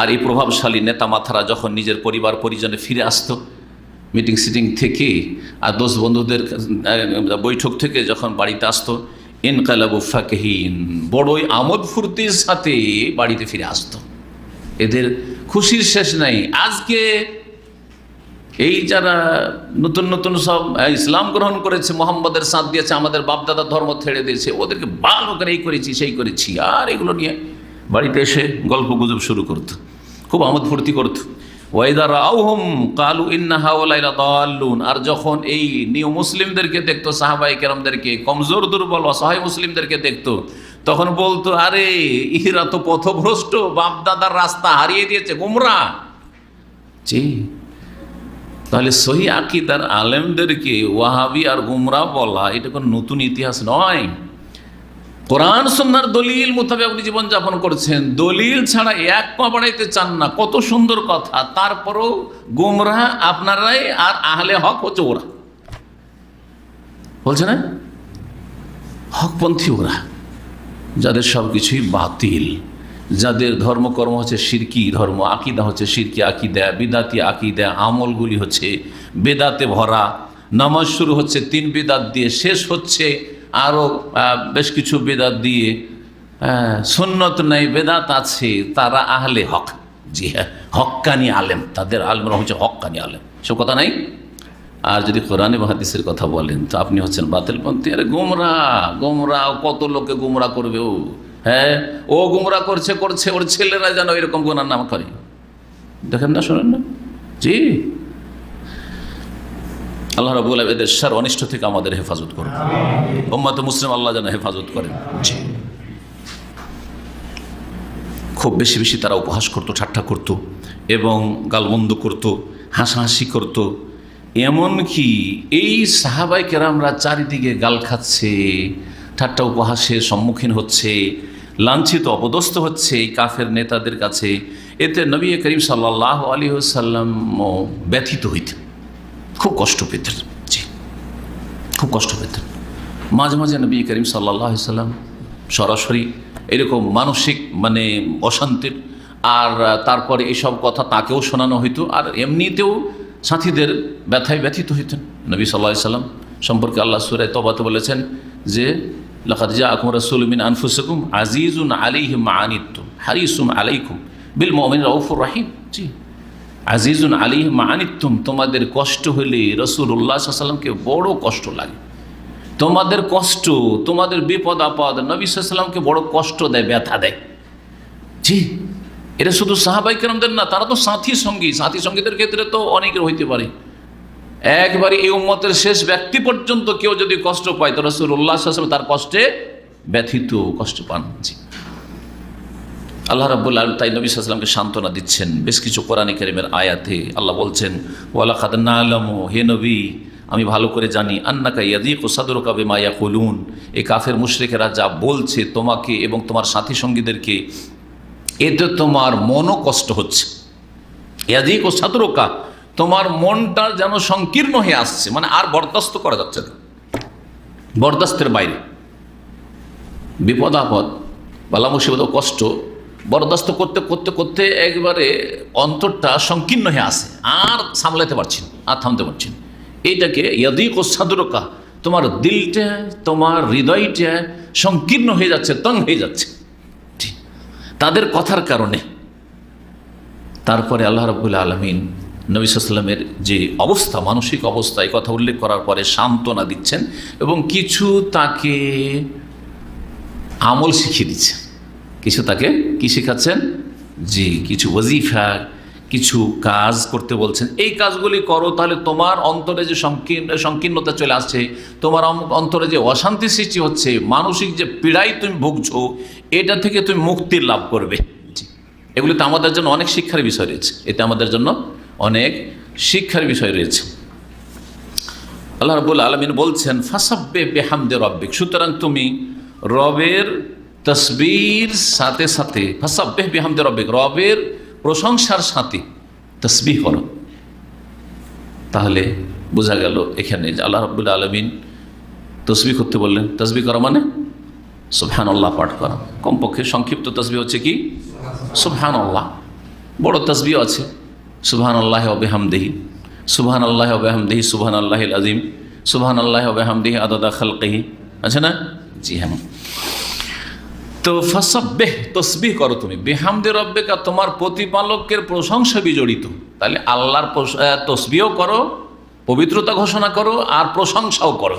আর এই প্রভাবশালী নেতা মাথারা যখন নিজের পরিবার পরিজনে ফিরে আসতো মিটিং সিটিং থেকে আর দোষ বন্ধুদের বৈঠক থেকে যখন বাড়িতে আসতো, ইনকালাবু ফাকহীন, বড়ই আমোদ ফুর্তির সাথে বাড়িতে ফিরে আসতো। এদের খুশির শেষ নাই। আজকে এই যারা নতুন নতুন সব ইসলাম গ্রহণ করেছে, মোহাম্মদের সাথ দিয়েছে, আমাদের বাপদাদা ধর্ম ছেড়ে দিয়েছে, ওদেরকে ভালো করে এই করেছি, সেই করেছি, আর এগুলো নিয়ে বাড়িতে এসে গল্প গুজব শুরু করত, খুব আমোদ ফুর্তি করত। ওয়াইদার আউহম কালু ইন্নাহাউলাইলা দাল্লুন। আর যখন এই নিউ মুসলিমদেরকে দেখতো সাহাবাই কেরামদেরকে, কমজোর, দুর্বল, অসহায় মুসলিমদেরকে দেখতো, তখন বলতো, আরে ইরা তো পথভ্রষ্ট, বাপদাদার রাস্তা হারিয়ে দিয়েছে, গুমরা! জি। তাহলে সহি আকিদার আলেমদেরকে ওয়াহাবি আর গুমরা বলা, এটা কোনো নতুন ইতিহাস নয়। কোরআন সন্ন্যার দলিল মোতাবেক আপনি জীবনযাপন করছেন। দলিল ছাড়া এক পা বাড়াইতে চান না। কত সুন্দর কথা। তারপরও গুমরা আপনারাই আর আহলে হক হচ্ছে ওরা। বলছে না? হকপন্থী ওরা। যাদের সব কিছুই বাতিল। যাদের ধর্মকর্ম হচ্ছে সিরকি ধর্ম, আকিদা হচ্ছে সিরকি আকিদা, বিদাতি আকিদা, আমলগুলি হচ্ছে বেদাতে ভরা। নামাজ শুরু হচ্ছে তিন বেদাত দিয়ে, শেষ হচ্ছে আরও বেশ কিছু বেদাত দিয়ে সুন্নত নাই, বেদাত আছে, তারা আহলে হক। জি হ্যাঁ হক্কানি আলেম, তাদের আলমরা হচ্ছে হক্কানি আলেম। সব কথা নাই? আর যদি কোরআনে হাদিসের কথা বলেন, তো আপনি হচ্ছেন বাতিলপন্থী। আরে গুমরা গুমরা কত লোকে গুমরা করবে ও? হ্যাঁ ও গুমরা করছে করছে, ওর ছেলেরা যেন এরকম গুনার নাম করে। দেখেন না, শোনেন না? জি। আল্লাহ রাবুল এদের সার অনিষ্ট থেকে আমাদের হেফাজত করুন। মোহাম্মদ মুসলিম আল্লাহ যেন হেফাজত করেন। জি। খুব বেশি বেশি তারা উপহাস করতো ঠাট্টা করতো এবং গালমন্দ করতো হাসাহাসি করতো। এমনকি এই সাহাবাই কেরামরা চারিদিকে গাল খাচ্ছে ঠাট্টা উপহাসের সম্মুখীন হচ্ছে লাঞ্ছিত অপদস্থ হচ্ছে এই কাফের নেতাদের কাছে। এতে নবী করিম সাল্লাহ আলী সাল্লাম ব্যথিত হইতেন। খুব কষ্ট পেতেন। জি। খুব কষ্ট পেতেন। মাঝে মাঝে নবী করিম সাল্লাহ সাল্লাম সরাসরি এরকম মানসিক মানে অশান্তির আর তারপরে এইসব কথা তাকেও শোনানো হইতো আর এমনিতেও সাথীদের ব্যথায় ব্যথিত হইতেন। নবী সাল্লাহ সাল্লাম সম্পর্কে আল্লাহ সুরায় তবাতে বলেছেন যে লাখাদিজা আকুম রসুলমিন আনফুসকুম আজিজুন আলিহিম আনিতুম হারিসুম আলাইকুম বিল মমিন রউফুর রাহিম। জি। আজিজুন আলী মানিতুম তোমাদের কষ্ট হলে রসুল্লাহ সাল্লামকে বড় কষ্ট লাগে। তোমাদের কষ্ট, তোমাদের বিপদ আপদ নবী সাল্লামকে বড় কষ্ট দেয়, ব্যথা দেয়। জি এটা শুধু সাহাবাই কেরামদের না, তারা তো সাথী সঙ্গী, সাথী সঙ্গীদের ক্ষেত্রে তো অনেকের হইতে পারে। একবারে এই উম্মতের শেষ ব্যক্তি পর্যন্ত কেউ যদি কষ্ট পায়, তো রসুল উল্লাহ সাল্লাম তার কষ্টে ব্যথিত, কষ্ট পান। জি। আল্লাহ রাবুল আলম তাই নবী সাল্লামকে সান্ত্বনা দিচ্ছেন। বেশ কিছু কোরআন কেরিমের আয়াতে আল্লাহ বলছেন ওয়ালা খাদনা আলমো হে নবী, আমি ভালো করে জানি, আন্নাকা ইয়াদিক ও সাদর কাবে মায়া কলুন এ কাফের মুশরেকেরা যা বলছে তোমাকে এবং তোমার সাথী সঙ্গীদেরকে এতে তোমার মনও কষ্ট হচ্ছে। ইয়াদিক ও সাদরকা, তোমার মনটা যেন সংকীর্ণ হয়ে আসছে মানে আর বরদাস্ত করা যাচ্ছে না। বরদাস্তের বাইরে। বিপদ আপদ, বালা মুসিবত কষ্ট বরদাস্ত করতে করতে করতে একবারে অন্তরটা সংকীর্ণ হয়ে আসে আর সামলাতে পারছেন আর থামতে পারছেন এইটাকে ইয়াদিক ও সাদরকা, তোমার দিলটা, তোমার হৃদয়টা সংকীর্ণ হয়ে যাচ্ছে, তং হয়ে যাচ্ছে। তাদের কথার কারণে তারপরে আল্লাহ রবুল্লা আলমিন নবী সাল্লামের যে অবস্থা, মানসিক অবস্থা, এই কথা উল্লেখ করার পরে সান্ত্বনা দিচ্ছেন এবং কিছু তাকে আমল শিখিয়ে দিচ্ছেন। কিছু তাকে কি শেখাচ্ছেন? জি, কিছু ওজিফা কিছু কাজ করতে বলছেন। এই কাজগুলি করো, তাহলে তোমার অন্তরে যে সংকীর্ণ, সংকীর্ণতা চলে আসছে, তোমার অন্তরে যে অশান্তি সৃষ্টি হচ্ছে, মানসিক যে পীড়াই তুমি ভুগছো, এটা থেকে তুমি মুক্তির লাভ করবে। এগুলিতে আমাদের জন্য অনেক শিক্ষার বিষয় রয়েছে। এতে আমাদের জন্য অনেক শিক্ষার বিষয় রয়েছে। আল্লাহ রবুল আলমিন বলছেন ফাসাব্বে বেহামদে রব্বিক। সুতরাং তুমি রবের তসবির সাথে সাথে ফাসাব্বে বেহামদে রবের প্রশংসার সাথে তসবি করো। তাহলে বোঝা গেল এখানে আল্লাহ রবুল্লা আলমিন তসবি করতে বললেন। তসবি করা মানে? সুবহান আল্লাহ পাঠ করা। কমপক্ষে সংক্ষিপ্ত তসবি হচ্ছে কি? সুবহান আল্লাহ বড় তসবিও আছে। সুবহান আল্লাহ অবেহামদেহি সুবহান আল্লাহ অবেহামদেহি সুবহান আল্লাহ আজিম সুবহান আল্লাহ অবেহামদেহি আদাদা খালকেহি। আছে না? জি হ্যাঁ। তো ফসব্বেহ, তসবিহ করো তুমি। বেহামদে রব্বেকা, তোমার প্রতিপালকের প্রশংসা বিজড়িত। তাহলে আল্লাহর তসবিও করো, পবিত্রতা ঘোষণা করো, আর প্রশংসাও করো।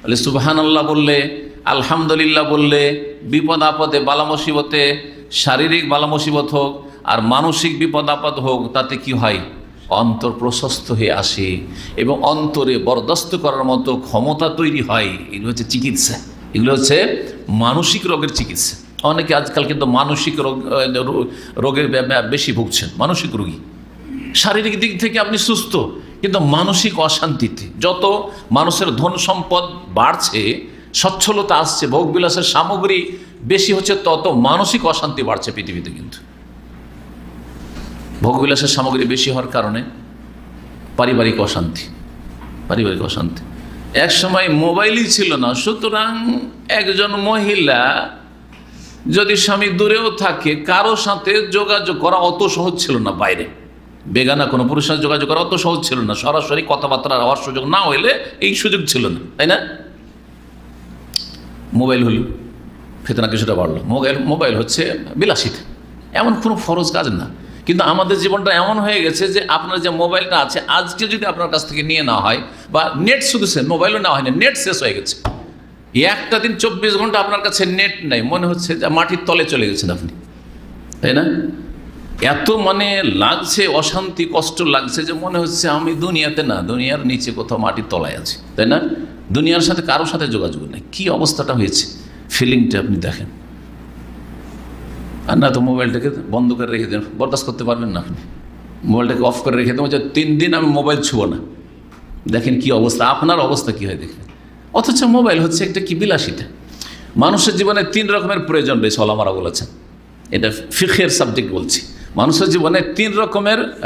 তাহলে সুবহান আল্লাহ বললে, আলহামদুলিল্লাহ বললে, বিপদ আপদে বালা মুসিবতে, শারীরিক বালা মুসিবত হোক, আর মানসিক বিপদ আপদ হোক, তাতে কি হয়? অন্তর প্রশস্ত হয়ে আসে, এবং অন্তরে বরদাস্ত করার মতো ক্ষমতা তৈরি হয়। এগুলো হচ্ছে চিকিৎসা। এগুলো হচ্ছে মানসিক রোগের চিকিৎসা। অনেকে আজকাল কিন্তু মানসিক রোগ রোগের বেশি ভুগছেন, মানসিক রোগী। শারীরিক দিক থেকে আপনি সুস্থ, কিন্তু মানসিক অশান্তিতে যত মানুষের ধন সম্পদ বাড়ছে, সচ্ছলতা আসছে, ভোগবিলাসের সামগ্রী বেশি হচ্ছে, তত মানসিক অশান্তি বাড়ছে পৃথিবীতে কিন্তু। ভোগবিলাসের সামগ্রী বেশি হওয়ার কারণে পারিবারিক অশান্তি পারিবারিক অশান্তি। এক সময় মোবাইলই ছিল না, সুতরাং একজন মহিলা যদি স্বামী দূরেও থাকে কারও সাথে যোগাযোগ করা অত সহজ ছিল না বাইরে। বেগানা কোনো পুরুষের সাথে যোগাযোগ করা অত সহজ ছিল না। সরাসরি কথাবার্তা হওয়ার সুযোগ না হইলে এই সুযোগ ছিল না, তাই না? মোবাইল হল, ফেতনা কিছুটা বাড়লো। মোবাইল মোবাইল হচ্ছে বিলাসিত। এমন কোনো ফরজ কাজ না। কিন্তু আমাদের জীবনটা এমন হয়ে গেছে যে আপনার যে মোবাইলটা আছে, আজকে যদি আপনার কাছ থেকে নিয়ে না হয় বা নেট শুধু মোবাইলও নেওয়া হয়নি নেট শেষ হয়ে গেছে। একটা দিন চব্বিশ ঘণ্টা আপনার কাছে নেট নেই, মনে হচ্ছে যে মাটির তলে চলে গেছেন আপনি। তাই না? এত মানে লাগছে, অশান্তি, কষ্ট লাগছে যে মনে হচ্ছে আমি দুনিয়াতে না, দুনিয়ার নিচে কোথাও মাটির তলায় আছি। তাই না? দুনিয়ার সাথে কারোর সাথে যোগাযোগ নেই। কী অবস্থাটা হয়েছে? ফিলিংটা আপনি দেখেন। আর না তো মোবাইলটাকে বন্ধ করে রেখে দেন। বরদাস্ত করতে পারবেন না আপনি। মোবাইলটাকে অফ করে রেখে দেবো যে তিন দিন আমি মোবাইল ছুবো না। দেখেন কি অবস্থা। আপনার অবস্থা কী হয় দেখেন? অথচ মোবাইল হচ্ছে একটা কি বিলাসিতা। মানুষের জীবনে তিন রকমের প্রয়োজন রয়েছে, ওলামারা বলেছেন। এটা ফিখের সাবজেক্ট বলছি। মানুষের জীবনে তিন রকমের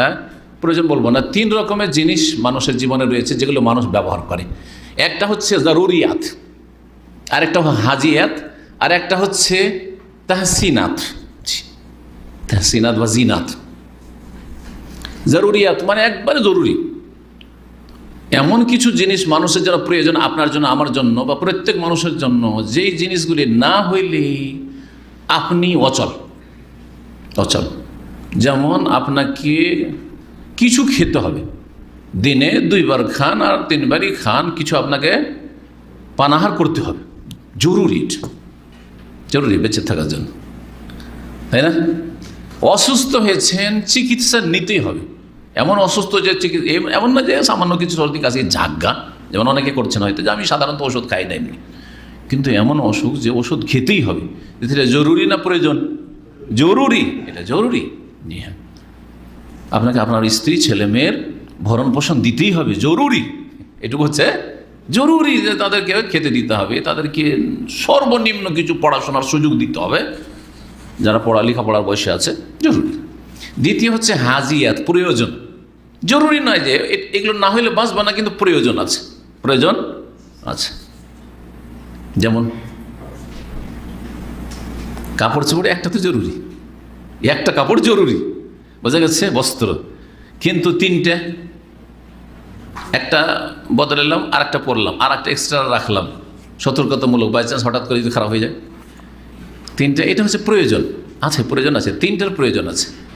প্রয়োজন বলব না, তিন রকমের জিনিস মানুষের জীবনে রয়েছে যেগুলো মানুষ ব্যবহার করে। একটা হচ্ছে জরুরিয়াত, আরেকটা হাজিয়াত আর একটা হচ্ছে তাহসিনাত। তাহসিনাত বা জিনাত। জরুরিয়াত মানে একবারে জরুরি। এমন কিছু জিনিস মানুষের জন্য প্রয়োজন আপনার জন্য, আমার জন্য বা প্রত্যেক মানুষের জন্য, যেই জিনিসগুলি না হইলে আপনি অচল। অচল। যেমন আপনাকে কিছু খেতে হবে। দিনে দুইবার খান আর তিনবারই খান, কিছু আপনাকে পানাহার করতে হবে। জরুরি জরুরি বেঁচে থাকার জন্য। তাই না? অসুস্থ হয়েছেন, চিকিৎসা নিতেই হবে। এমন অসুস্থ যে চিকিৎসা এমন না যে সামান্য কিছু সর্দি কাছে ঝাগ্গা যেমন অনেকে করছেন হয়তো, যে আমি সাধারণত ওষুধ খাই না কিন্তু এমন অসুখ যে ওষুধ খেতেই হবে। এটা জরুরি না প্রয়োজন? জরুরি। এটা জরুরি। হ্যাঁ আপনাকে আপনার স্ত্রী, ছেলে, মেয়ের ভরণ পোষণ দিতেই হবে। জরুরি। এটুকু হচ্ছে জরুরি যে তাদেরকে খেতে দিতে হবে। তাদেরকে সর্বনিম্ন কিছু পড়াশোনার সুযোগ দিতে হবে। যারা পড়ালেখা পড়ার বয়সে আছে, জরুরি। দ্বিতীয় হচ্ছে হাজিয়াত, প্রয়োজন। জরুরি নয় যে এগুলো না হইলে বাঁচবে না, কিন্তু প্রয়োজন আছে। প্রয়োজন আছে। যেমন কাপড় চোপড় একটা তো জরুরি। একটা কাপড় জরুরি। বোঝা গেছে? বস্ত্র। কিন্তু তিনটে, একটা বদলালাম আর একটা পরলাম আর একটা এক্সট্রা রাখলাম। সতর্কতামূলক বাই চান্স হঠাৎ করে যদি খারাপ হয়ে যায়। তিনটা, এটা হচ্ছে প্রয়োজন। আছে প্রয়োজন আছে। তিনটার প্রয়োজন আছে।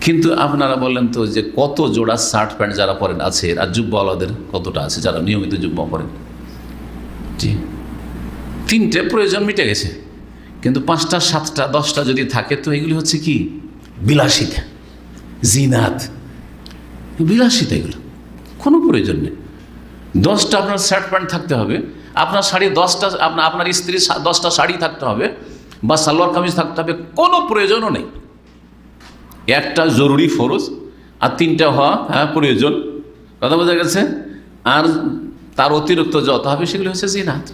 কিন্তু আপনারা বলেন তো যে কত জোড়া শার্ট প্যান্ট যারা পরেন, আছে? আর যুব্বাওয়ালাদের কতটা আছে যারা নিয়মিত যুব্বা পরেন? জি। তিনটে প্রয়োজন মিটে গেছে। কিন্তু পাঁচটা, সাতটা, দশটা যদি থাকে, তো এগুলি হচ্ছে কি? বিলাসিতা। জিনাত। বিলাসিতা এগুলো। কোনো প্রয়োজন নেই। দশটা আপনার শার্ট প্যান্ট থাকতে হবে। আপনার শাড়ি দশটা, আপনার আপনার স্ত্রীর দশটা শাড়ি থাকতে হবে। বা সালোয়ার কামিজ থাকতে হবে। কোনো প্রয়োজনও নেই। একটা জরুরি ফরজ আর তিনটা হওয়া হ্যাঁ প্রয়োজন। কথা বোঝা গেছে? আর তার অতিরিক্ত যত হবে সেগুলো হচ্ছে জিনাত।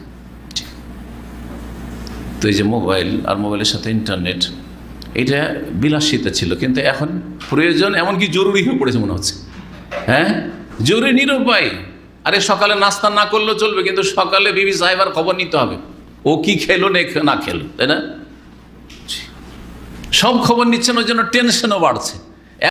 তো এই যে মোবাইল আর মোবাইলের সাথে ইন্টারনেট, এটা বিলাসিতা ছিল, কিন্তু এখন প্রয়োজন এমনকি জরুরি হয়ে পড়েছে মনে হচ্ছে। হ্যাঁ? জরুরি, নিরুপায়। আরে সকালে নাস্তা না করলেও চলবে, কিন্তু সকালে বিবি সাহেবার খবর নিতে হবে। ও কি খেলো না খেলো, তাই না? সব খবর নিচ্ছেন ওই জন্য টেনশনও বাড়ছে।